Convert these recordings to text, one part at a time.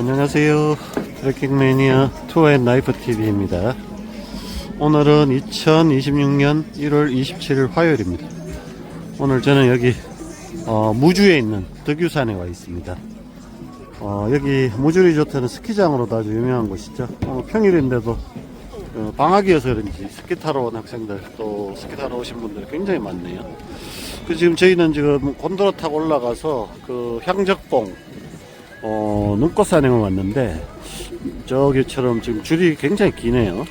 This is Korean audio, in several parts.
안녕하세요. 트래킹 매니아 투어 앤 라이프 TV입니다. 오늘은 2026년 1월 27일 화요일입니다. 오늘 저는 여기 어, 무주에 있는 덕유산에 와 있습니다. 어, 여기 무주 리조트는 스키장으로도 아주 유명한 곳이죠. 오늘 평일인데도 어, 방학이어서 그런지 스키 타러 온 학생들 또 스키 타러 오신 분들이 굉장히 많네요. 그 지금 저희는 지금 곤도라 타고 올라가서 그 향적봉 어, 눈꽃 산행을 왔는데 저기처럼 지금 줄이 굉장히 기네요.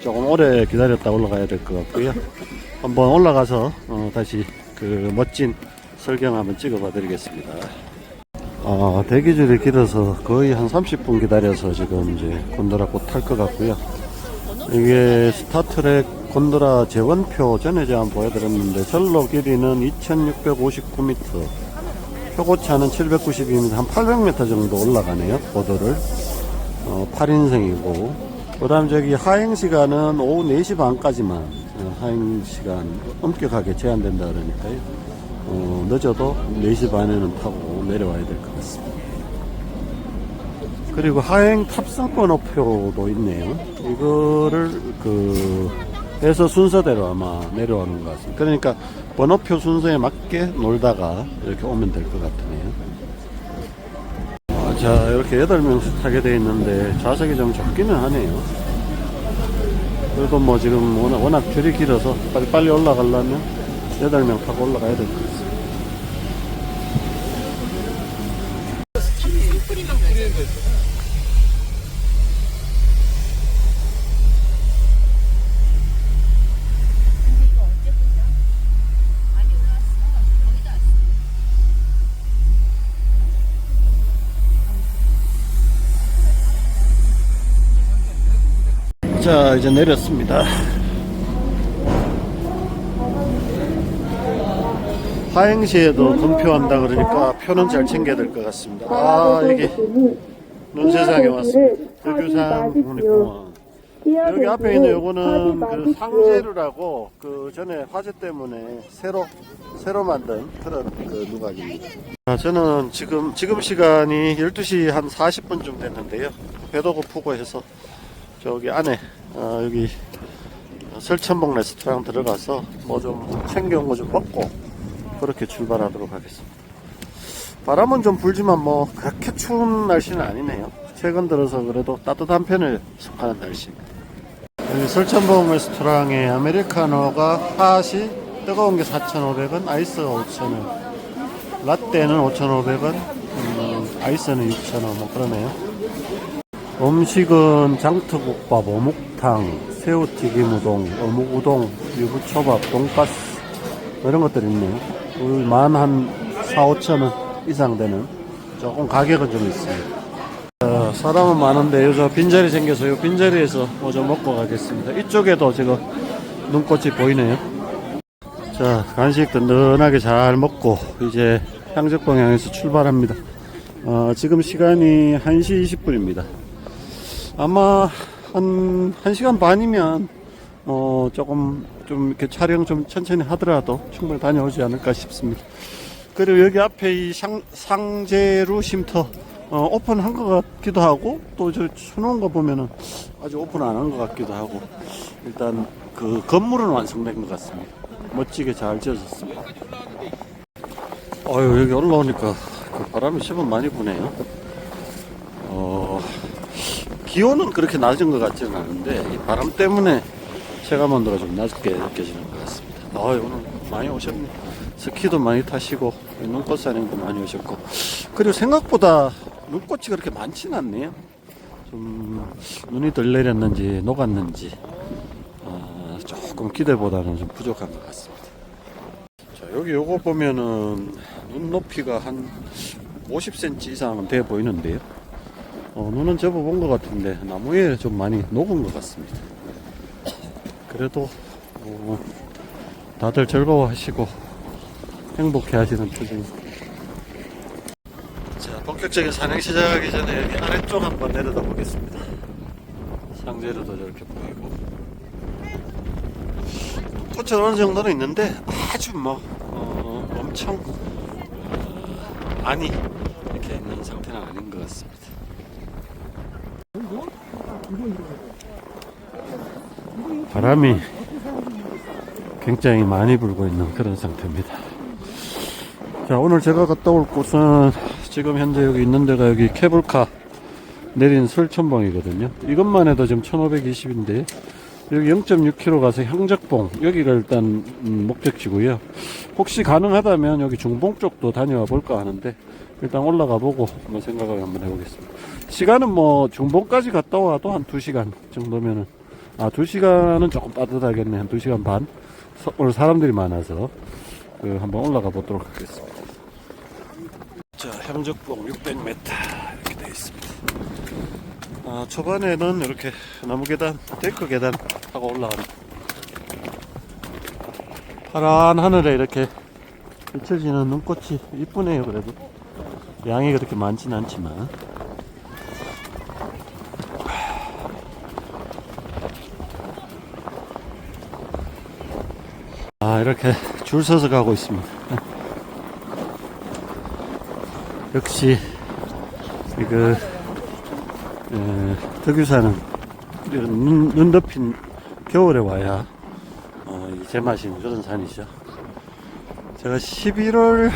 조금 오래 기다렸다 올라가야 될 것 같고요. 한번 올라가서 어, 다시 그 멋진 설경 한번 찍어봐 드리겠습니다. 아, 대기줄이 길어서 거의 한 30분 기다려서 지금 이제 곤도라 곧탈것 같고요. 이게 스타트랙 곤도라 재원표 전에 제가 한번 보여드렸는데 절로 길이는 2659m 표고차는 792m 한 800m 정도 올라가네요 보도를 어, 8인승이고 그 다음 저기 하행시간은 오후 4시 반까지만 어, 하행시간 엄격하게 제한된다 그러니까요 어, 늦어도 4시 반에는 타고 내려와야 될 것 같습니다 그리고 하행 탑승 번호표도 있네요. 이거를 그 해서 순서대로 아마 내려오는 것 같습니다. 그러니까 번호표 순서에 맞게 놀다가 이렇게 오면 될 것 같으네요. 아, 자 이렇게 8명씩 타게 돼 있는데 좌석이 좀 좁기는 하네요. 그래도 뭐 지금 워낙 줄이 길어서 빨리빨리 올라가려면 8명 타고 올라가야 될 것 같습니다. 근데 이거 언제 끝나? 많이 올라왔어. 거의 다 왔어. 자 이제 내렸습니다 하행시에도 돈표한다 그러니까 표는 잘 챙겨야 될 것 같습니다 아 여기 눈세상에 왔습니다 덕유산 국립공원 여기 앞에 있는 요거는 그 상제루라고 그 전에 화재 때문에 새로 새로 만든 그런 그 누각입니다. 아, 저는 지금 지금 시간이 12시 한 40분쯤 됐는데요. 배도 고프고 해서 저기 안에 어, 여기 설천봉 레스토랑 들어가서 뭐 좀 챙겨온 거 좀 먹고 그렇게 출발하도록 하겠습니다. 바람은 좀 불지만 뭐 그렇게 추운 날씨는 아니네요. 최근 들어서 그래도 따뜻한 편을 속하는 날씨입니다. 설천봉 레스토랑에 아메리카노가 핫이 뜨거운 게 4,500원, 아이스 5,000원, 라떼는 5,500원, 음, 아이스는 6,000원, 뭐 그러네요. 음식은 장트국밥, 어묵탕, 새우튀김 우동, 어묵 우동, 유부초밥, 돈가스 뭐 이런 것들이 있네요. 만한 4, 5천 원 이상 되는 조금 가격은 좀 있습니다. 어, 사람은 많은데 여기서 빈자리 생겨서 이 빈자리에서 뭐 좀 먹고 가겠습니다. 이쪽에도 지금 눈꽃이 보이네요. 자, 간식 든든하게 잘 먹고 이제 향적 방향에서 출발합니다. 어, 지금 시간이 1시 20분입니다. 아마 한 1시간 반이면 어, 조금 좀 이렇게 촬영 좀 천천히 하더라도 충분히 다녀오지 않을까 싶습니다. 그리고 여기 앞에 이 상, 상제루 쉼터 어, 오픈한 것 같기도 하고 또 저 쳐놓은 거 보면은 아직 오픈 안 한 것 같기도 하고 일단 그 건물은 완성된 것 같습니다. 멋지게 잘 지어졌습니다. 어유 여기 올라오니까 그 바람이 제법 많이 부네요. 어, 기온은 그렇게 낮은 것 같지는 않은데 이 바람 때문에 체감 온도가 좀 낮게 느껴지는 것 같습니다. 아 오늘 많이 오셨네. 스키도 많이 타시고 눈꽃 사냥도 많이 오셨고 그리고 생각보다 눈꽃이 그렇게 많지는 않네요. 좀 눈이 덜 내렸는지 녹았는지 아, 조금 기대보다는 좀 부족한 것 같습니다. 자 여기 요거 보면은 눈 높이가 한 50cm 이상은 돼 보이는데요. 어, 눈은 접어본 것 같은데 나무에 좀 많이 녹은 것 같습니다. 그래도 어, 다들 즐거워하시고 행복해 하시는 표정. 자, 본격적인 산행 시작하기 전에 여기 아래쪽 한번 내려다 보겠습니다. 상제로도 저렇게 보이고. 꽃은 어느 정도는 있는데 아주 뭐, 어, 엄청 어, 많이 이렇게 있는 상태는 아닌 것 같습니다. 바람이 굉장히 많이 불고 있는 그런 상태입니다. 자, 오늘 제가 갔다 올 곳은 지금 현재 여기 있는 데가 여기 케이블카 내린 설천봉이거든요. 이것만 해도 지금 1520인데 여기 0.6km 가서 향적봉 여기가 일단 음, 목적지고요. 혹시 가능하다면 여기 중봉 쪽도 다녀와 볼까 하는데 일단 올라가 보고 한번 생각을 한번 해보겠습니다. 시간은 뭐 중봉까지 갔다 와도 한 2시간 정도면은 아 2시간은 조금 빠듯하겠네. 한 2시간 반. 서- 오늘 사람들이 많아서 그 한번 올라가 보도록 하겠습니다. 자, 향적봉 600m 이렇게 되어 있습니다. 아, 초반에는 이렇게 나무 계단, 데크 계단 타고 올라가는 파란 하늘에 이렇게 비춰지는 눈꽃이 이쁘네요, 그래도. 양이 그렇게 많진 않지만. 아, 이렇게 줄 서서 가고 있습니다. 역시, 에, 덕유산은 이런 눈, 눈 덮인 겨울에 와야 제맛인 그런 산이죠. 제가 11월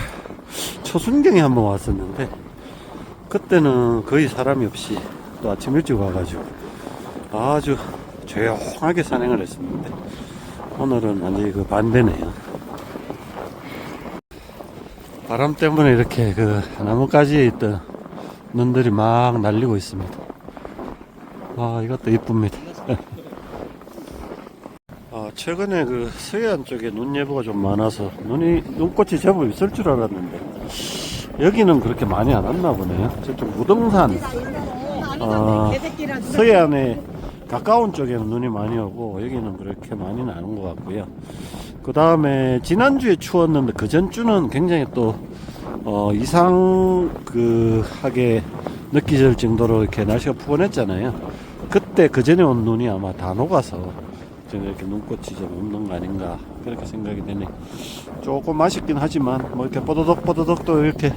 초순경에 한번 왔었는데 그때는 거의 사람이 없이 또 아침 일찍 와가지고 아주 조용하게 산행을 했었는데 오늘은 완전히 그 반대네요. 바람 때문에 이렇게 그 나뭇가지에 있던 눈들이 막 날리고 있습니다. 아, 이것도 이쁩니다. 아, 최근에 그 서해안 쪽에 눈 예보가 좀 많아서 눈이, 눈꽃이 제법 있을 줄 알았는데 여기는 그렇게 많이 안 왔나 보네요. 저쪽 무등산, 어, 서해안에 가까운 쪽에는 눈이 많이 오고 여기는 그렇게 많이는 안 온 것 같고요. 그 다음에 지난주에 추웠는데 그 전주는 굉장히 또 어, 이상 그 하게 느끼질 정도로 이렇게 날씨가 푸근했잖아요. 그때 그 전에 온 눈이 아마 다 녹아서 지금 이렇게 눈꽃이 좀 없는 거 아닌가 그렇게 생각이 되네. 조금 아쉽긴 하지만 뭐 이렇게 뽀드덕 뽀드덕 또 이렇게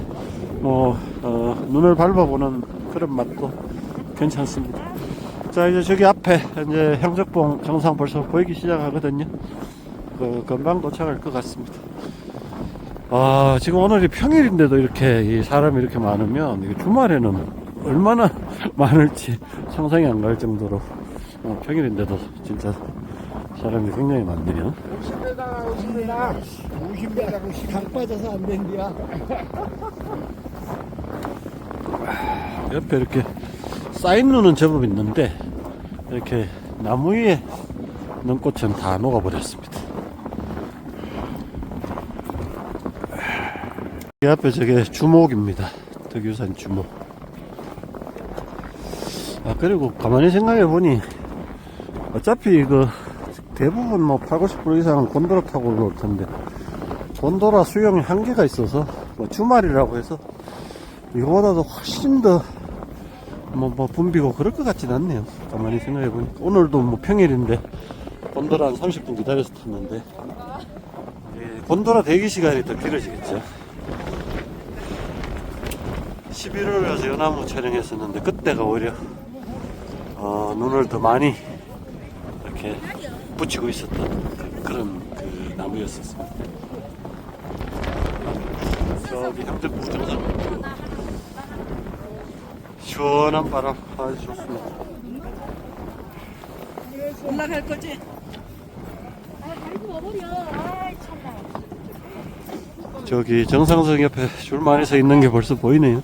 뭐 어, 눈을 밟아보는 그런 맛도 괜찮습니다. 자 이제 저기 앞에 이제 향적봉 정상 벌써 보이기 시작하거든요. 그 금방 도착할 것 같습니다. 아 지금 오늘이 평일인데도 이렇게 이 사람이 이렇게 많으면 주말에는 얼마나 많을지 상상이 안 갈 정도로 어, 평일인데도 진짜 사람이 굉장히 많네요. 50m, 50m. 50m, 50m. 강 빠져서 안 된디야. 옆에 이렇게 쌓인 눈은 제법 있는데 이렇게 나무 위에 눈꽃은 다 녹아버렸습니다. 이 앞에 저게 주목입니다. 덕유산 주목. 아 그리고 가만히 생각해 보니 어차피 그 대부분 뭐 8, 90% 이상은 곤도라 타고 올라올 텐데 곤도라 수용이 한계가 있어서 뭐 주말이라고 해서 이거보다도 훨씬 더 뭐, 뭐, 붐비고 그럴 것 같진 않네요. 가만히 생각해보니까. 오늘도 뭐 평일인데, 곤도라 한 30분 기다려서 탔는데, 예, 곤도라 대기 시간이 더 길어지겠죠. 11월 가서 연나무 촬영했었는데, 그때가 오히려, 어, 눈을 더 많이, 이렇게 붙이고 있었던 그, 그런 그 나무였었습니다. 저기 향적부 정상 시원한 바람 아주 좋습니다. 올라갈 거지? 저기 정상석 옆에 줄 많이 서 있는 게 벌써 보이네요.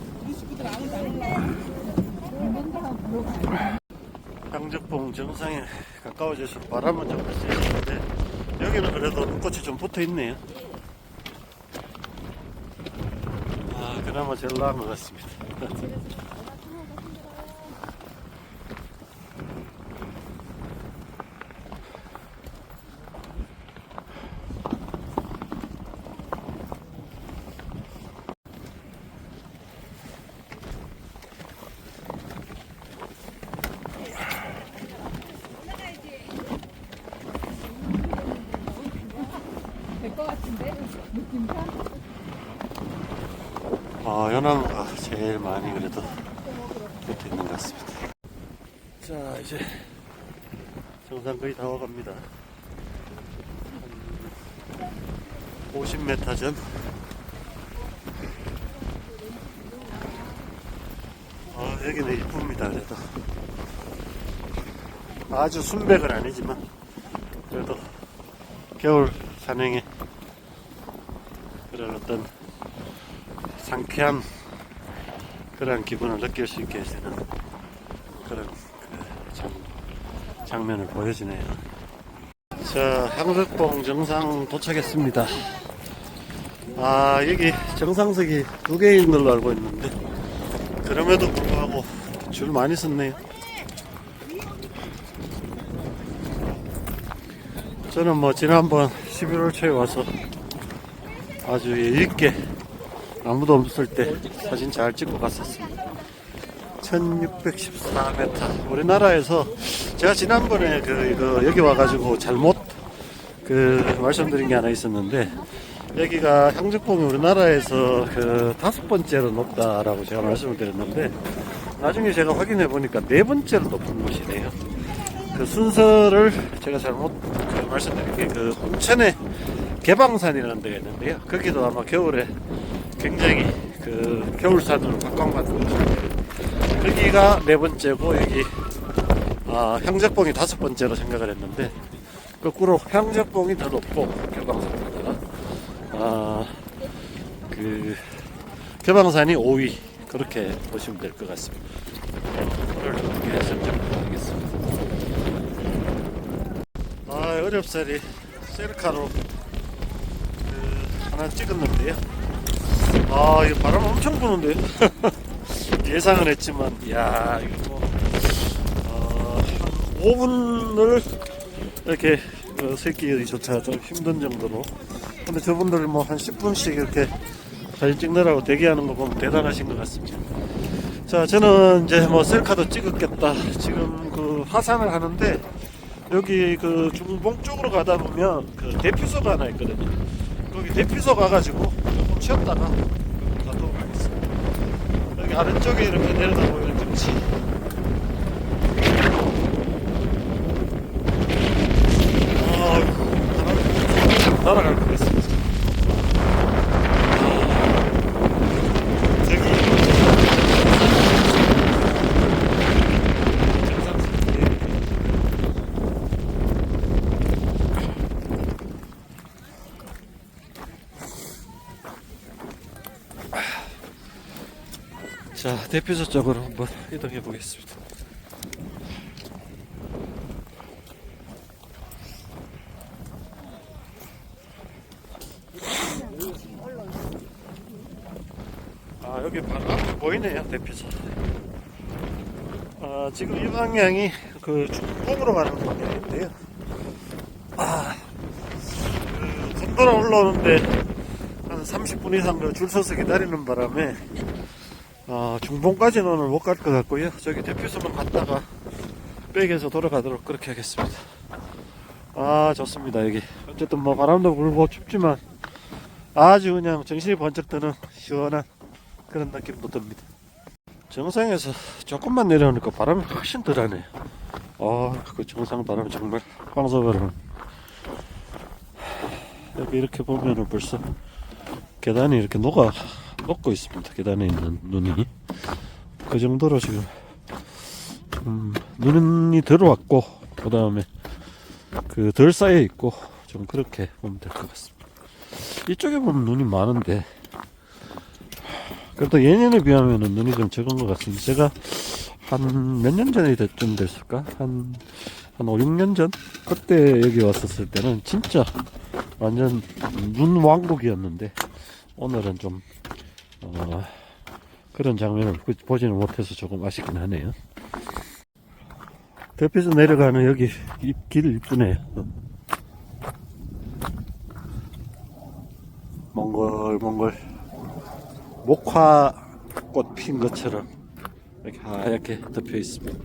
양적봉 정상에 가까워질수록 바람은 좀 세지는데 여기는 그래도 눈꽃이 좀 붙어 있네요. 아, 그나마 제일 나은 것 같습니다. 될것 같은데? 느낌상? 아, 연나무가 제일 많이 그래도 붙어 있는 것 같습니다. 자 이제 정상 거의 다 와갑니다. 50m 전. 아 여기는 이쁩니다 그래도. 아주 순백은 아니지만 그래도 겨울 산행에 그런 어떤 상쾌한 그런 기분을 느낄 수 있게 되는 그런 그 장, 장면을 보여주네요. 자, 향석봉 정상 도착했습니다. 아, 여기 정상석이 두 개인 걸로 알고 있는데, 그럼에도 불구하고 줄 많이 섰네요. 저는 뭐 지난번 11월 초에 와서 아주 여유있게 아무도 없을 때 사진 잘 찍고 갔었습니다. 1614m. 우리나라에서 제가 지난번에 그, 이거 여기 와가지고 잘못 그 말씀드린 게 하나 있었는데 여기가 향적봉이 우리나라에서 그 다섯 번째로 높다라고 제가 말씀을 드렸는데 나중에 제가 확인해 보니까 네 번째로 높은 곳이네요. 그 순서를 제가 잘못 그 말씀드린 게 그 홍천의 개방산이라는 데가 있는데요. 거기도 아마 겨울에 굉장히 그 겨울산으로 각광받는 곳인데 거기가 네 번째고 여기 아, 향적봉이 다섯 번째로 생각을 했는데 거꾸로 향적봉이 더 높고 개방산보다 아, 그 개방산이 5위 그렇게 보시면 될 것 같습니다. 오늘 어떻게 해설지 모르겠습니다. 아 어렵사리 셀카로 그 하나 찍었는데요. 아 이거 바람 엄청 부는데요. 예상은 했지만 야 이거 뭐 어, 한 5분을 이렇게 어, 새끼조차 좀 힘든 정도로 근데 저분들 뭐 한 10분씩 이렇게 사진 찍느라고 대기하는 거 보면 대단하신 것 같습니다. 자, 저는 이제 뭐 셀카도 찍었겠다. 지금 그 하산을 하는데 여기 그 중봉 쪽으로 가다 보면 그 대피소가 하나 있거든요. 거기 대피소 가가지고 조금 쉬었다가 가도록 하겠습니다. 여기 아래쪽에 이렇게 내려다 보이는 경치. 아이고, 날아갈 것 같습니다. 저기 자, 대피소 쪽으로 한번 이동해 보겠습니다. 아, 여기 바로 앞에 보이네요, 대피소. 아, 지금 이 방향이 그 중봉으로 가는 방향인데요. 아, 그 건도로 올라오는데 한 30분 이상 그줄 서서 기다리는 바람에 아, 중봉까지는 오늘 못 갈 것 같고요. 저기 대피소만 갔다가 백에서 돌아가도록 그렇게 하겠습니다. 아, 좋습니다, 여기. 어쨌든 뭐 바람도 불고 춥지만 아주 그냥 정신이 번쩍 드는 시원한 그런 느낌도 듭니다. 정상에서 조금만 내려오니까 바람이 훨씬 덜하네요. 아, 그 정상 바람 정말 황소 바람. 여기 이렇게 보면은 벌써 계단이 이렇게 녹아 녹고 있습니다. 계단에 있는 눈이 그 정도로 지금 음, 눈이 들어왔고 그 다음에 그 덜 쌓여 있고 좀 그렇게 보면 될 것 같습니다. 이쪽에 보면 눈이 많은데 그래도 예년에 비하면 눈이 좀 적은 것 같습니다. 제가 한 몇 년 전에 좀 됐을까? 한, 한 5, 6년 전? 그때 여기 왔었을 때는 진짜 완전 눈 왕국이었는데 오늘은 좀 어, 그런 장면을 보- 보지는 못해서 조금 아쉽긴 하네요. 대피소 내려가는 여기 이- 길 이쁘네요. 몽골 목화꽃 핀 것처럼 이렇게 하얗게 덮여 있습니다.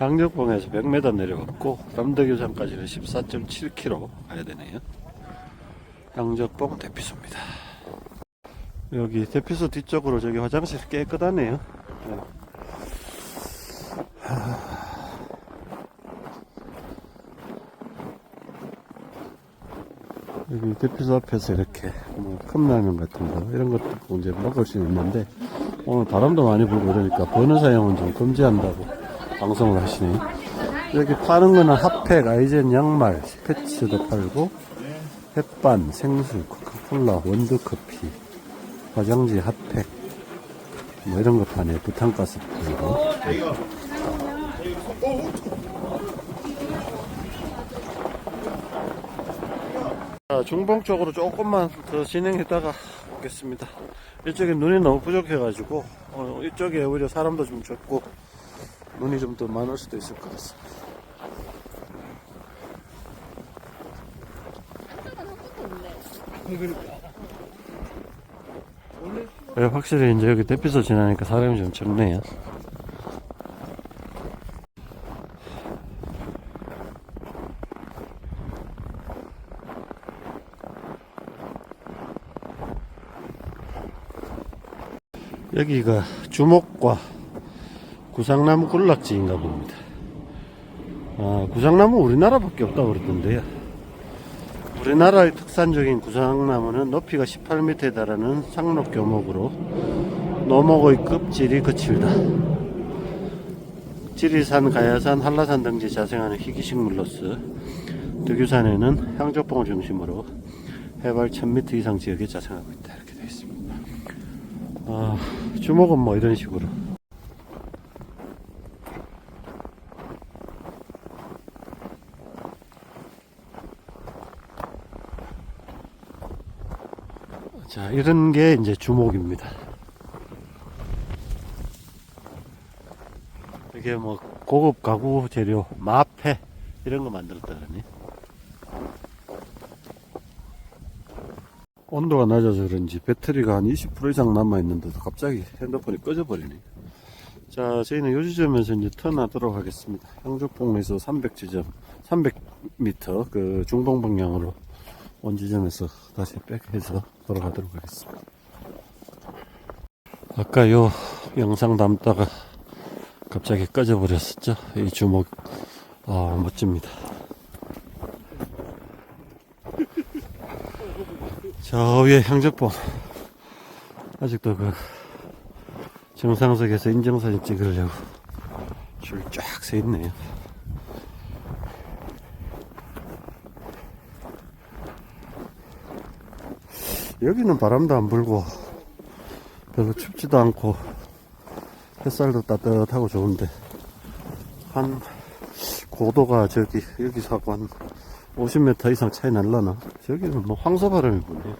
향력봉에서 100m 내려갔고 남덕유산까지는 14.7km 가야 되네요. 향적봉 대피소입니다. 여기 대피소 뒤쪽으로 저기 화장실 깨끗하네요. 네. 여기 대피소 앞에서 이렇게 뭐 컵라면 같은 거 이런 것도 이제 먹을 수 있는데 오늘 바람도 많이 불고 그러니까 버너 사용은 좀 금지한다고 방송을 하시네 여기 파는 거는 핫팩, 아이젠 양말, 패치도 팔고 햇반, 생수, 코카콜라, 원두커피, 화장지 핫팩 뭐 이런 거 파네 부탄가스 팔고. 자, 중봉 쪽으로 조금만 더 진행했다가 오겠습니다. 이쪽에 눈이 너무 부족해가지고 어, 이쪽에 오히려 사람도 좀 적고 눈이 좀 더 많을 수도 있을 것 같습니다. 네, 확실히 이제 여기 대피소 지나니까 사람이 좀 적네요. 여기가 주목과 구상나무 군락지인가 봅니다. 아, 구상나무 우리나라밖에 없다고 그러던데요. 우리나라의 특산적인 구상나무는 높이가 18m에 달하는 상록 교목으로 노목의 급질이 거칠다. 지리산, 가야산, 한라산 등지 자생하는 희귀식물로서 덕유산에는 향적봉을 중심으로 해발 1000m 이상 지역에 자생하고 있다. 이렇게 되어 있습니다. 아, 주목은 뭐 이런 식으로. 자, 이런 게 이제 주목입니다. 이게 뭐 고급 가구 재료, 마패 이런 거 만들었다 그러네. 온도가 낮아서 그런지 배터리가 한 20% 이상 남아있는데도 갑자기 핸드폰이 꺼져버리네. 자, 저희는 요 지점에서 이제 턴하도록 하겠습니다. 향주봉에서 300지점, 300m 그 중동 방향으로 온 지점에서 다시 백해서 돌아가도록 하겠습니다. 아까 요 영상 담다가 갑자기 꺼져버렸었죠. 이 주먹, 아, 멋집니다. 저 위에 향적봉. 아직도 그 정상석에서 인증사진 찍으려고 줄 쫙 서 있네요. 여기는 바람도 안 불고 별로 춥지도 않고 햇살도 따뜻하고 좋은데 한 고도가 저기 여기서 하고 한 50m 이상 차이 날라나? 저기는 뭐 황소바람이 부네요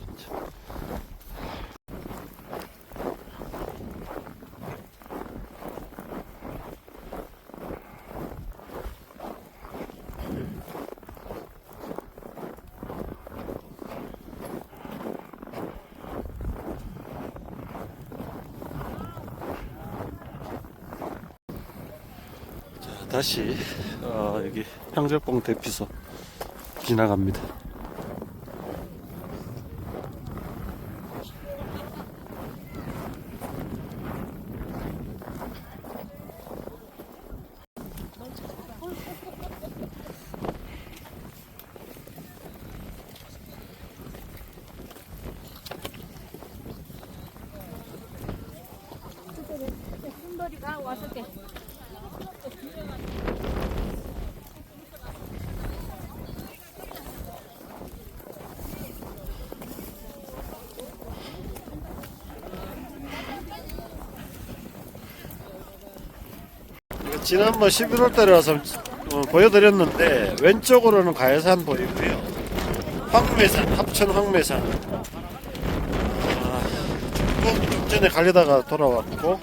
다시 어, 여기 향절봉 대피소 지나갑니다. 지난번 11월 달에 와서 어, 보여드렸는데 왼쪽으로는 가야산 보이고요. 황매산, 합천 황매산. 아, 중국 좀 전에 가려다가 돌아왔고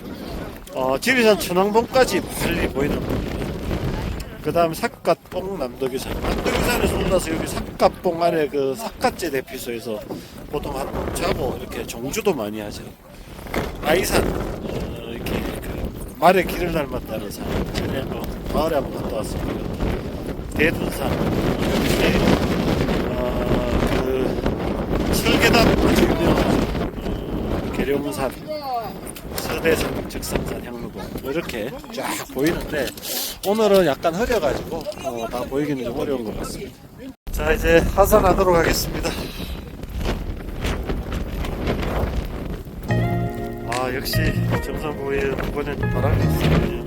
어, 지리산 천왕봉까지 멀리 보이는. 그 다음 삿갓봉 남덕유산. 남덕유산에서 올라서 여기 삿갓봉 안에 그 삿갓제 대피소에서 보통 한봉 자고 이렇게 정주도 많이 하죠. 아이산 말의 길을 닮았다는 산. 전에 한번 마을에 한번 갔다 왔습니다. 대둔산. 이렇게 어, 그 아주 유명하죠. 어, 계룡산, 서대산, 즉삼산, 향로동 이렇게 쫙 보이는데 오늘은 약간 흐려가지고 어, 다 보이기는 좀 어려운 것 같습니다. 자 이제 하산하도록 하겠습니다. 역시 정상부에 이번엔 바람이. 이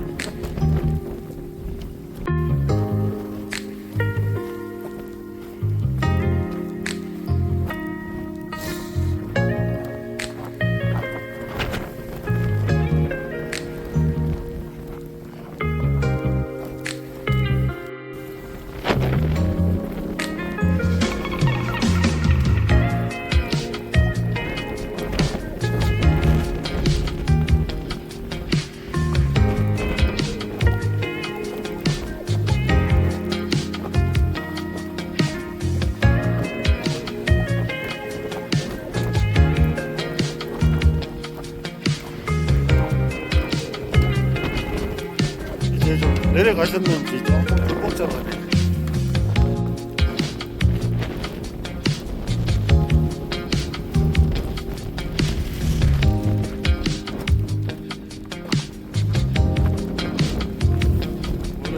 가셨는지 조금 불복잡하네.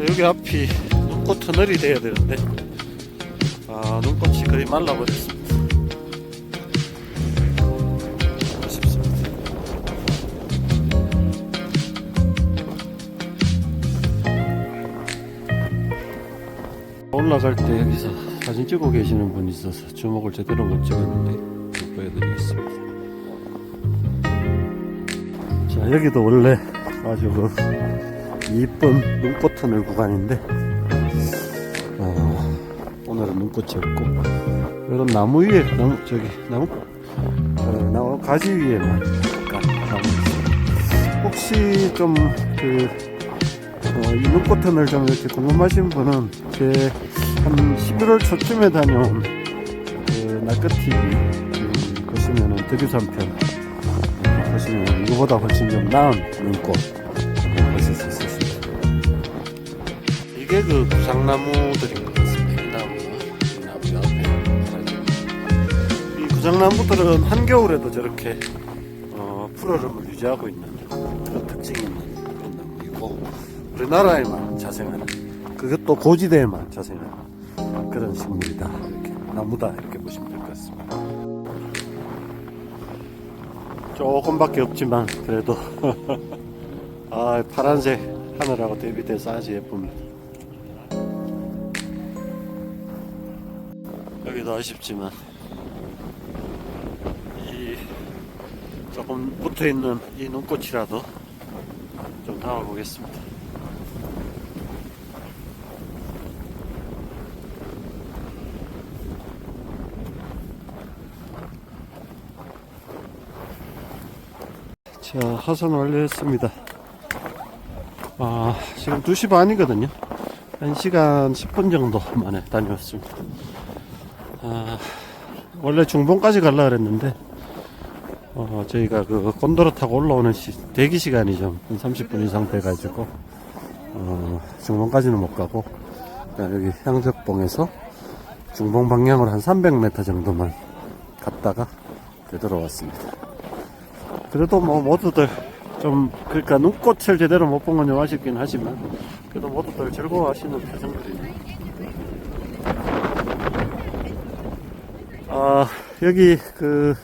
여기 앞이 눈꽃 터널이 돼야 되는데 아 눈꽃이 거의 말라버렸습니다. 올라갈 때 여기서 사진 찍고 계시는 분이 있어서 주목을 제대로 못 찍었는데 좀 보여드리겠습니다. 자 여기도 원래 아주 그 이쁜 눈꽃 터널 구간인데 어, 오늘은 눈꽃이 없고 이건 나무 위에 나무 저기 나무 어, 나무 가지 위에만 약간 나무 있어요. 혹시 좀그 어, 이 눈꽃턴을 좀 이렇게 궁금하신 분은 제 한 11월 초쯤에 다녀온 그 나끝TV 음, 보시면은 덕유산편 어, 보시면 이거보다 훨씬 좀 나은 눈꽃 어, 보실 수 있으십니다. 이게 그 구상나무들인 것 같습니다. 이 나무, 이 나무 사라지고. 이 구상나무들은 한겨울에도 저렇게 어, 푸르름을 유지하고 있는 그런 특징이 있는 나무이고 우리나라에만 자생하는 그것도 고지대에만 자생하는 그런 식물이다. 이렇게 나무다. 이렇게 보시면 될 것 같습니다. 조금밖에 없지만 그래도 아 파란색 하늘하고 대비돼서 아주 예쁩니다. 여기도 아쉽지만 이 조금 붙어 있는 이 눈꽃이라도 좀 담아보겠습니다. 자, 하산 완료했습니다. 아, 지금 2시 반이거든요. 1시간 10분 정도 만에 다녀왔습니다. 아, 원래 중봉까지 갈라 그랬는데, 어, 저희가 그 곤도로 타고 올라오는 시, 대기 시간이 좀한 30분 이상 돼가지고, 어, 중봉까지는 못 가고, 그냥 여기 향적봉에서 중봉 방향으로 한 300m 정도만 갔다가 되돌아왔습니다. 그래도 뭐 모두들 좀, 그러니까 눈꽃을 제대로 못 본 건 좀 아쉽긴 하지만, 그래도 모두들 즐거워하시는 표정들이네요. 아, 여기 그,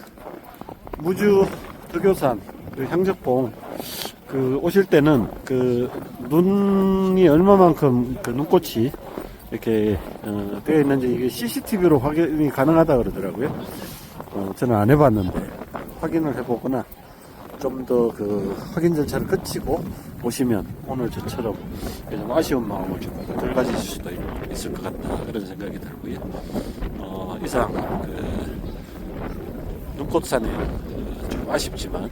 무주 득교산 그 향적봉 그 오실 때는 그 눈이 얼마만큼 그 눈꽃이 이렇게 어, 되어 있는지 이게 CCTV로 확인이 가능하다 그러더라고요. 어, 저는 안 해봤는데 확인을 해보거나 좀 더 그 확인 절차를 거치고 오시면 오늘 저처럼 좀 아쉬운 마음을 좀덜 가지실 수도 있- 있을 것 같다 그런 생각이 들고요. 어, 이상 그 눈꽃산에 어, 좀 아쉽지만